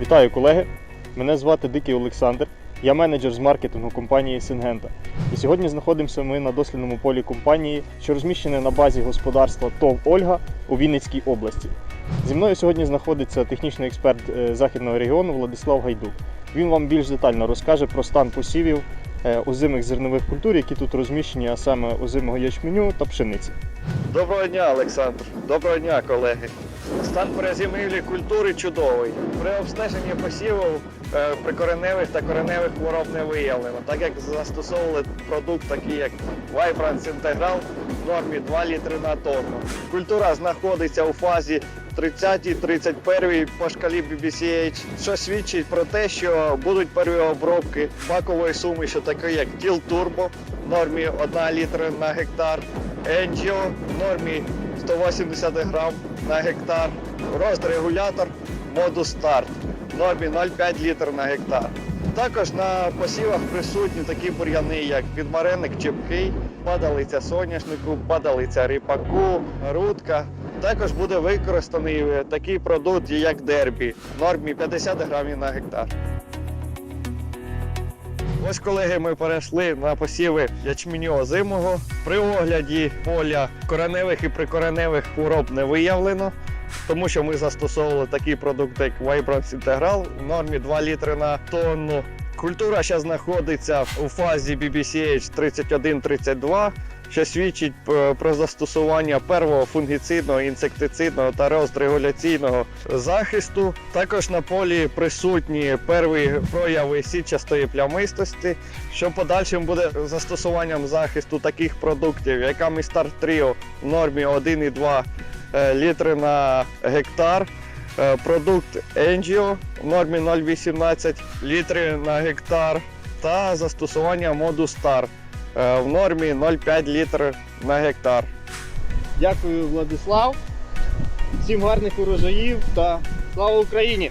Вітаю колеги! Мене звати Дикий Олександр. Я менеджер з маркетингу компанії Сингента. І сьогодні знаходимося ми на дослідному полі компанії, що розміщене на базі господарства ТОВ Ольга у Вінницькій області. Зі мною сьогодні знаходиться технічний експерт е, західного регіону Владислав Гайдук. Він вам більш детально розкаже про стан посівів е, озимих зернових культур, які тут розміщені, а саме озимого ячменю та пшениці. Доброго дня, Олександр. Доброго дня, колеги. Стан перезимівлі культури чудовий. При обстеженні посівів е, прикореневих та кореневих хвороб не виявлено, так як застосовували продукт такий, як Vibrance Integral в нормі 2 літри на тонну. Культура знаходиться у фазі 30-31 по шкалі BBCH, що свідчить про те, що будуть перві обробки бакової суміші, такої як Тіл Turbo в нормі 1 літр на гектар, Енджіо в нормі 180 грам на гектар, розрегулятор модус старт в нормі 0,5 літр на гектар. Також на посівах присутні такі бур'яни, як підмаренник чепкий, падалиця соняшнику, падалиця ріпаку, рудка. Також буде використаний е, такий продукт, як дербі, в нормі 50 грамів на гектар. Ось, колеги, ми перейшли на посіви ячменю озимого. При огляді поля кореневих і прикореневих хвороб не виявлено, тому що ми застосовували такий продукт, як Vibrance Integral в нормі 2 літри на тонну. Культура зараз знаходиться у фазі BBCH 31-32, що свідчить е, про застосування первого фунгіцидного, інсектицидного та розрегуляційного захисту. Також на полі присутні перві прояви сітчастої плямистості, що подальшим буде застосуванням захисту таких продуктів, як Amistart Trio в нормі 1,2 е, літри на гектар. Е, Продукт Engio в нормі 0,18 літри на гектар та застосування моду Star в нормі 0,5 літр на гектар. Дякую, Владислав. Всім гарних урожаїв та слава Україні!